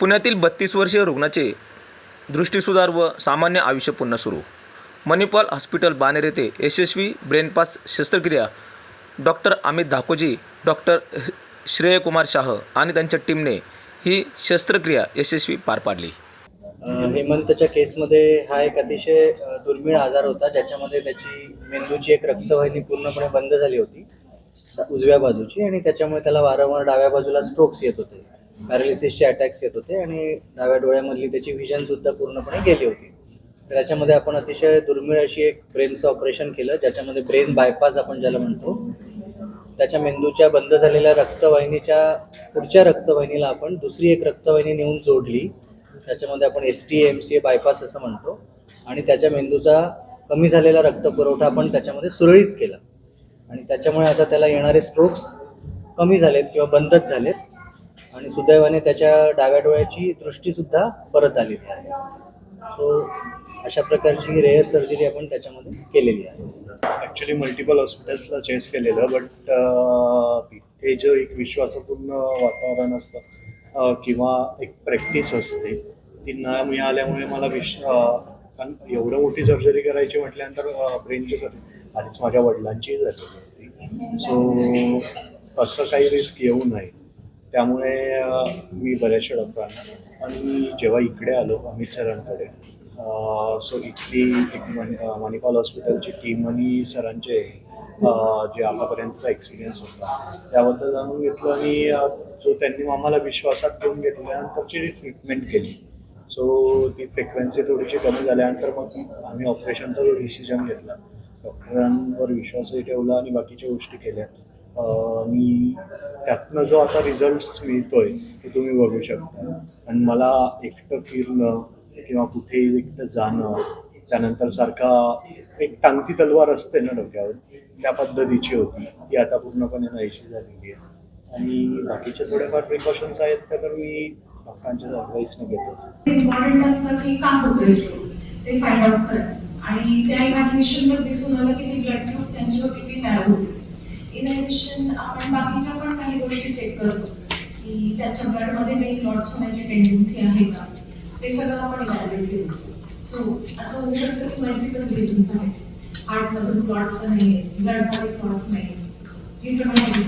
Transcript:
पुण्यातील बत्तीस वर्षीय रुग्णाचे दृष्टीसुधार व सामान्य आयुष्य पुन्हा सुरू. मणिपाल हॉस्पिटल बानेर येथे यशस्वी ब्रेनपास शस्त्रक्रिया डॉक्टर अमित धाकोजी डॉक्टर श्रेयकुमार शाह आणि त्यांच्या टीमने ही शस्त्रक्रिया यशस्वी पार पाडली. हेमंतच्या केसमध्ये हा एक अतिशय दुर्मिळ आजार होता ज्याच्यामध्ये त्याची मेंदूची एक रक्तवाहिनी पूर्णपणे बंद झाली होती उजव्या बाजूची आणि त्याच्यामुळे त्याला वारंवार डाव्या बाजूला स्ट्रोक्स येत होते. पॅरालिसिसचे अटॅक्स येत होते आणि डाव्या डोळ्यामधली त्याची व्हिजन सुद्धा पूर्णपणे गेली होती. तर याच्यामध्ये आपण अतिशय दुर्मिळ अशी एक ब्रेनचं ऑपरेशन केलं ज्याच्यामध्ये ब्रेन बायपास आपण ज्याला म्हणतो. त्याच्या मेंदूच्या बंद झालेल्या रक्तवाहिनीच्या पुढच्या रक्तवाहिनीला आपण दुसरी एक रक्तवाहिनी नेऊन जोडली. त्याच्यामध्ये आपण S T M C A bypass असं म्हणतो. आणि त्याच्या मेंदूचा कमी झालेला रक्तपुरवठा आपण त्याच्यामध्ये सुरळीत केला. आणि त्याच्यामुळे आता त्याला येणारे स्ट्रोक्स कमी झालेत किंवा बंदच झालेत. आणि सुदैवाने त्याच्या डाव्या डोळ्याची दृष्टीसुद्धा परत आलेली आहे तो अशा प्रकारची रेअर सर्जरी आपण त्याच्यामध्ये केलेली आहे. ॲक्च्युली मल्टिपल हॉस्पिटल्सला चेस केलेलं बट तिथे जो एक विश्वासपूर्ण वातावरण असतं किंवा एक प्रॅक्टिस असते ती न मिळाल्यामुळे मला विश कारण एवढं मोठी सर्जरी करायची म्हटल्यानंतर ब्रेनची सर्जरी आधीच माझ्या वडिलांची झालेली होती. सो असं काही रिस्क येऊ नये. त्यामुळे मी बऱ्याचशा डॉक्टरांना आणि जेव्हा इकडे आलो अमित सरांकडे सो इथली एक मणिपाल हॉस्पिटलची टीम आणि सरांचे जे आतापर्यंतचा एक्सपिरियन्स होता त्याबद्दल जाणून घेतलं आणि जो त्यांनी आम्हाला विश्वासात घेऊन घेतल्यानंतरची ट्रीटमेंट केली सो ती फ्रिक्वेन्सी थोडीशी कमी झाल्यानंतर मग आम्ही ऑपरेशनचा जो डिसिजन घेतला डॉक्टरांवर विश्वासही ठेवला आणि बाकीच्या गोष्टी केल्या. आणि त्यातनं जो आता रिझल्ट्स मिळतोय ते तुम्ही बघू शकता. आणि मला एकटं फिरणं किंवा कुठेही एकटं जाणं त्यानंतर सारखा एक टांगती तलवार असते ना डोक्यावर त्या पद्धतीची होती. ती आता पूर्णपणे नाहीशी झालेली आहे. आणि बाकीच्या थोड्याफार प्रिकॉशन्स आहेत त्या तर मी डॉक्टरांच्या ॲडवाईसने घेतोच. इम्पॉर्टंट असतं की का होतोय ते फाइंड आउट आणि त्या इव्हॅल्युएशनमध्ये दिसून किती ब्लड ग्रुप त्यांच्यावर किती तयार होते. इन आपण बाकीच्या पण काही गोष्टी चेक करतो. की त्याच्या ब्लडमध्ये काही क्लॉट्स होण्याची टेंडन्सी आहे का? ते सगळं आपण इव्हॅल्युएट करतो सो असं होऊ शकतं की मल्टिपल रिझन्स आहेत. हार्टमधून क्लॉट्स नाही ब्लडमध्ये क्लॉट्स नाही हे सगळं